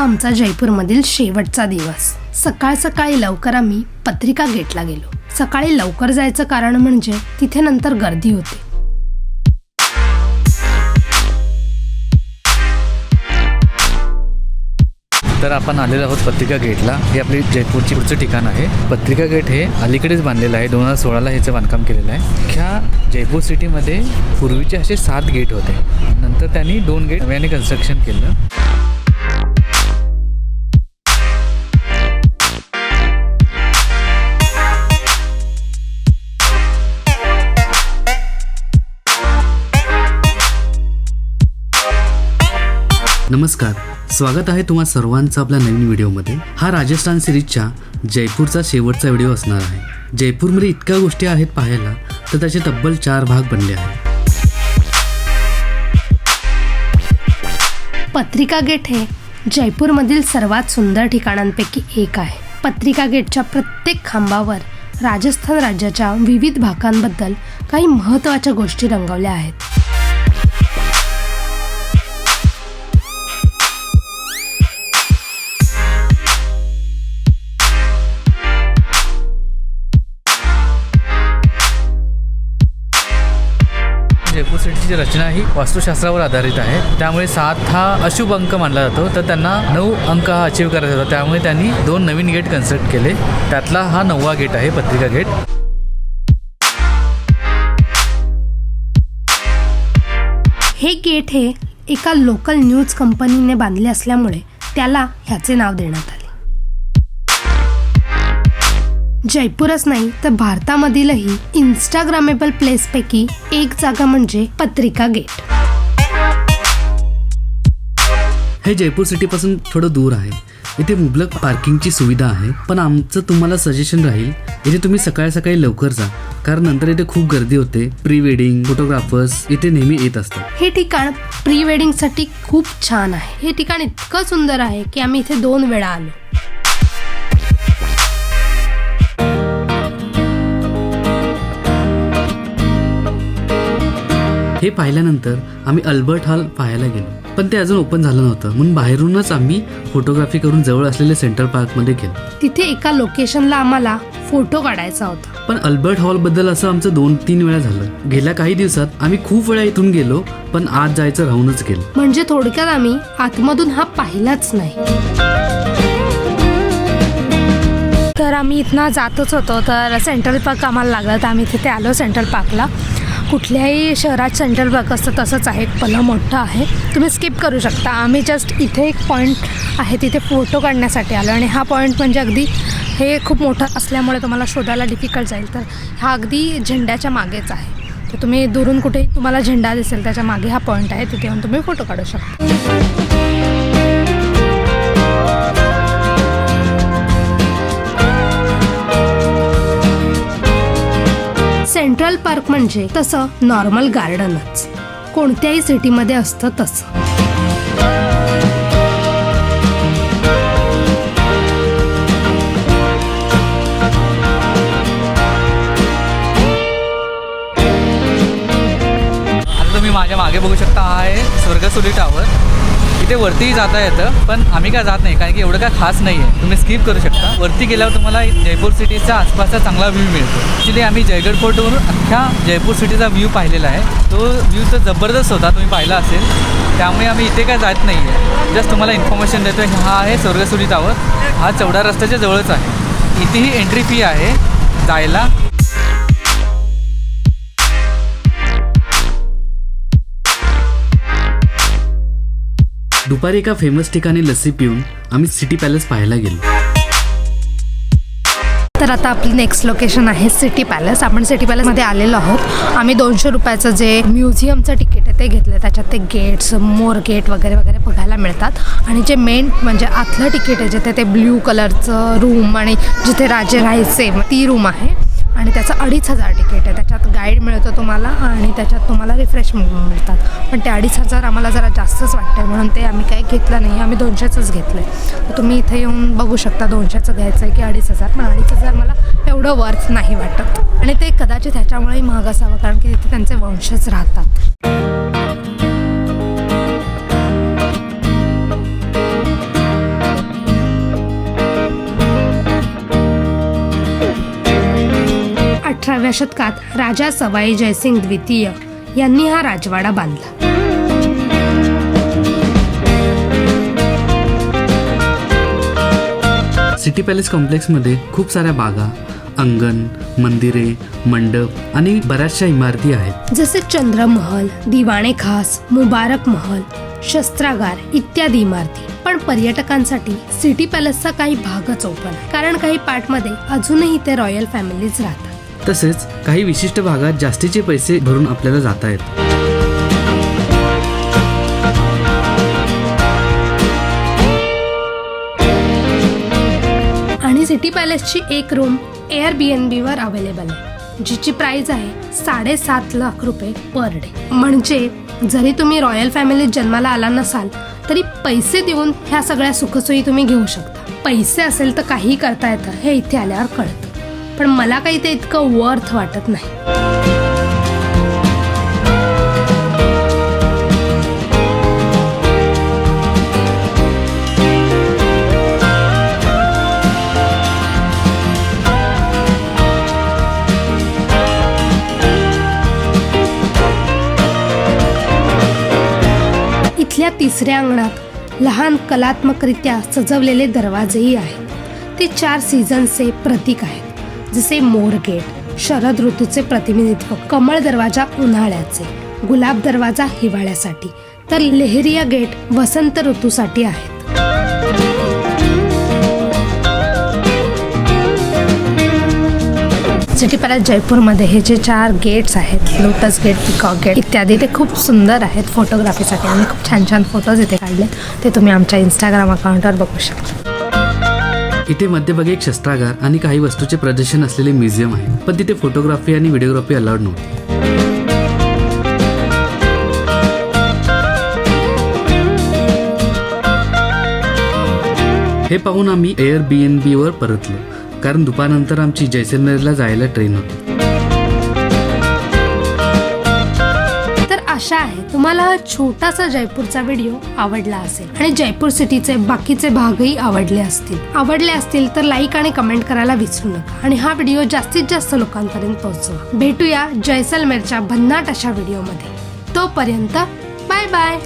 आमचा जयपूरमधील शेवटचा दिवस. सकाळ सकाळी लवकर आम्ही पत्रिका गेटला गेलो. सकाळी लवकर जायचं कारण म्हणजे तिथे नंतर गर्दी होते. तर आपण आलेलो आहोत पत्रिका गेटला. हे आपली जयपूरची पुढचं ठिकाण आहे. पत्रिका गेट हे अलीकडेच बांधलेलं आहे. दोन हजार सोळाला ह्याचं बांधकाम केलेलं आहे. ह्या जयपूर सिटीमध्ये पूर्वीचे असे सात गेट होते. नंतर त्यांनी दोन गेट नव्याने कन्स्ट्रक्शन केलं. नमस्कार. स्वागत आहे तुम्हा सर्वांचं आपल्या नवीन व्हिडिओमध्ये. हा राजस्थान सिरीजच्या जयपूरचा शेवटचा व्हिडिओ असणार आहे. जयपूरमध्ये इतक्या गोष्टी आहेत पाहायला तर त्याचे तब्बल चार भाग बनले आहेत. पत्रिका गेट हे जयपूरमधील सर्वात सुंदर ठिकाणांपैकी एक आहे. पत्रिका गेटच्या प्रत्येक खांबावर राजस्थान राज्याच्या विविध भागांबद्दल काही महत्त्वाच्या गोष्टी रंगवल्या आहेत. जयपूर सिटीची रचना ही वास्तुशास्त्रावर आधारित आहे. त्यामुळे सात हा अशुभ अंक मानला जातो. तर त्यांना नऊ अंक हा अचीव करायचा होता. त्यामुळे त्यांनी दोन नवीन गेट कन्स्ट्रक्ट केले. त्यातला हा नववा गेट आहे पत्रिका गेट हे गेट हे एका लोकल न्यूज कंपनीने बांधले असल्यामुळे त्याला ह्याचे नाव देण्यात आले. जयपूरच नाही तर भारतामधीलही इन्स्टाग्रामेबल प्लेसपैकी एक जागा म्हणजे पत्रिका गेट. हे जयपूर सिटीपासून थोडं दूर आहे. इथे मुबलक पार्किंगची सुविधा आहे पण आमचं तुम्हाला सजेशन राहील इथे तुम्ही सकाळी सकाळी लवकर जा कारण नंतर इथे खूप गर्दी होते. प्री वेडिंग फोटोग्राफर्स इथे नेहमी येत असतात. हे ठिकाण प्री वेडिंगसाठी खूप छान आहे. हे ठिकाण इतकं सुंदर आहे की आम्ही इथे दोन वेळा आलो. हे पाहिल्यानंतर आम्ही अल्बर्ट हॉल पाहायला गेलो. पण ते अजून ओपन झालं नव्हतं. म्हणून बाहेरूनच आम्ही फोटोग्राफी करून जवळ असलेले सेंट्रल पार्कमध्ये गेलो. तिथे एका लोकेशनला आम्हाला फोटो काढायचा होता. पण अल्बर्ट हॉलबद्दल असं आमचं दोन तीन वेळा झालं. गेल्या काही दिवसात आम्ही खूप वेळा इथून गेलो पण आज जायचं राहूनच गेलो. म्हणजे थोडक्यात आम्ही आतमधून हा पाहिलाच नाही. तर आम्ही इथनं जातच होतो. तर सेंट्रल पार्क आम्हाला लागलं. तर आम्ही तिथे आलो सेंट्रल पार्कला. कुठल्याही शहरात सेंट्रल पार्क असतं तसंच आहे. पलं मोठं आहे. तुम्ही स्किप करू शकता. आम्ही जस्ट इथे एक पॉईंट आहे तिथे फोटो काढण्यासाठी आलो. आणि हा पॉईंट म्हणजे अगदी हे खूप मोठं असल्यामुळे तुम्हाला शोधायला डिफिकल्ट जाईल. तर हा अगदी झेंड्याच्या मागेच आहे. तर तुम्ही दुरून कुठेही तुम्हाला झेंडा दिसेल त्याच्यामागे हा पॉईंट आहे. तिथे येऊन तुम्ही फोटो काढू शकता. सेंट्रल पार्क म्हणजे तसं नॉर्मल गार्डनच. कोणत्याही सिटीमध्ये असतं तसं. आता तुम्ही माझ्या मागे बघू शकता हा आहे स्वर्गसुली टावर तिथे वरतीही जाता येतं पण आम्ही काय जात नाही कारण की एवढं काय खास नाही आहे तुम्ही स्किप करू शकता. वरती गेल्यावर तुम्हाला जयपूर सिटीचा आसपासचा चांगला व्ह्यू मिळतो. ॲक्च्युली आम्ही जयगड फोर्टवरून अख्ख्या जयपूर सिटीचा व्ह्यू पाहिलेला आहे. तो व्ह्यू तर जबरदस्त होता तुम्ही पाहिला असेल. त्यामुळे आम्ही इथे काय जात नाही आहे जस्ट तुम्हाला इन्फॉर्मेशन देतो हा आहे स्वर्गसुरी टावर हा चौदा रस्त्याच्या जवळच आहे. इथेही एंट्री फी आहे जायला. दुपारी एका फेमस ठिकाणी लस्सी पिऊन आम्ही सिटी पॅलेस पाहायला गेलो. तर आता आपली नेक्स्ट लोकेशन आहे सिटी पॅलेस. आपण सिटी पॅलेसमध्ये आलेलो आहोत. आम्ही दोनशे रुपयाचं जे म्युझियमचं तिकीट आहे ते घेतलं त्याच्यात ते गेट्स मोर गेट वगैरे वगैरे बघायला मिळतात. आणि जे मेन म्हणजे आतलं तिकीट आहे जिथे ते ब्ल्यू कलरचं रूम आणि जिथे राजे राहायचे ती रूम आहे. आणि त्याचं अडीच हजार तिकीट आहे. त्याच्यात गाईड मिळतो तुम्हाला आणि त्याच्यात तुम्हाला रिफ्रेशमेंट मिळतात. पण ते अडीच हजार आम्हाला जरा जास्तच वाटतं म्हणून ते आम्ही काही घेतलं नाही. आम्ही दोनशेचंच घेतलं आहे तर तुम्ही इथे येऊन बघू शकता दोनशेचं घ्यायचं आहे की अडीच हजार. पण अडीच हजार मला एवढं वर्थ नाही वाटत. आणि ते कदाचित ह्याच्यामुळेही महाग असावं. कारण की तिथे त्यांचे वंशज राहतात. अठराव्या शतकात राजा सवाई जयसिंग द्वितीय यांनी हा राजवाडा बांधला. सिटी पॅलेस कॉम्प्लेक्समध्ये खूप साऱ्या बागा अंगण मंदिरे मंडप आणि बऱ्याचशा इमारती आहेत. जसे चंद्रमहल दिवाणे खास मुबारक महल शस्त्रागार इत्यादी इमारती. पण पर्यटकांसाठी सिटी पॅलेसचा काही भागच ओपन आहे. कारण काही पार्टमध्ये अजूनही ते रॉयल फॅमिलीज राहतात. तसेच काही विशिष्ट भागात जास्तीचे पैसे भरून आपल्याला जाता आहेत आणि सिटी पॅलेसची एक रूम एअर बी एन बीवर अवेलेबल आहे जिची प्राइस आहे साडेसात लाख रुपये पर डे. म्हणजे जरी तुम्ही रॉयल फॅमिलीत जन्माला आला नसाल तरी पैसे देऊन ह्या सगळ्या सुखसोयी तुम्ही घेऊ शकता. पैसे असेल तर काही करता येतं हे इथे आल्यावर कळतं. पण मला काही ते इतकं वर्थ वाटत नाही. इथल्या तिसऱ्या अंगणात लहान कलात्मकरित्या सजवलेले दरवाजेही आहेत. ते चार सीझन्सचे प्रतीक आहेत. जसे मोर गेट शरद ऋतूचे प्रतिनिधित्व कमळ दरवाजा उन्हाळ्याचे गुलाब दरवाजा हिवाळ्यासाठी तर लेहरिया गेट वसंत ऋतूसाठी आहेत. सिटी जयपूरमध्ये हे जे चार गेट्स आहेत लोटस गेट पिकॉक गेट इत्यादी ते खूप सुंदर आहेत फोटोग्राफीसाठी आम्ही खूप छान छान फोटोज इथे काढले ते तुम्ही आमच्या इंस्टाग्राम अकाउंटवर बघू शकता. इथे मध्यभागी एक शस्त्रागार आणि काही वस्तूचे प्रदर्शन असलेले म्युझियम आहे. पण तिथे फोटोग्राफी आणि व्हिडिओग्राफी अलाउड नव्हती. हे पाहून आम्ही एअर बी एन बीवर परतलो. कारण दुपारनंतर आमची जैसलमेरला जायला ट्रेन होती. आशा आहे तुम्हाला हा छोटासा जयपूरचा व्हिडिओ आवडला असेल आणि जयपूर सिटीचे बाकीचे भागही आवडले असतील. आवडले असतील तर लाईक आणि कमेंट करायला विसरू नका. आणि हा व्हिडिओ जास्तीत जास्त लोकांपर्यंत पोहोचवा. भेटूया जैसलमेरच्या भन्नाट अशा व्हिडिओमध्ये. तोपर्यंत बाय बाय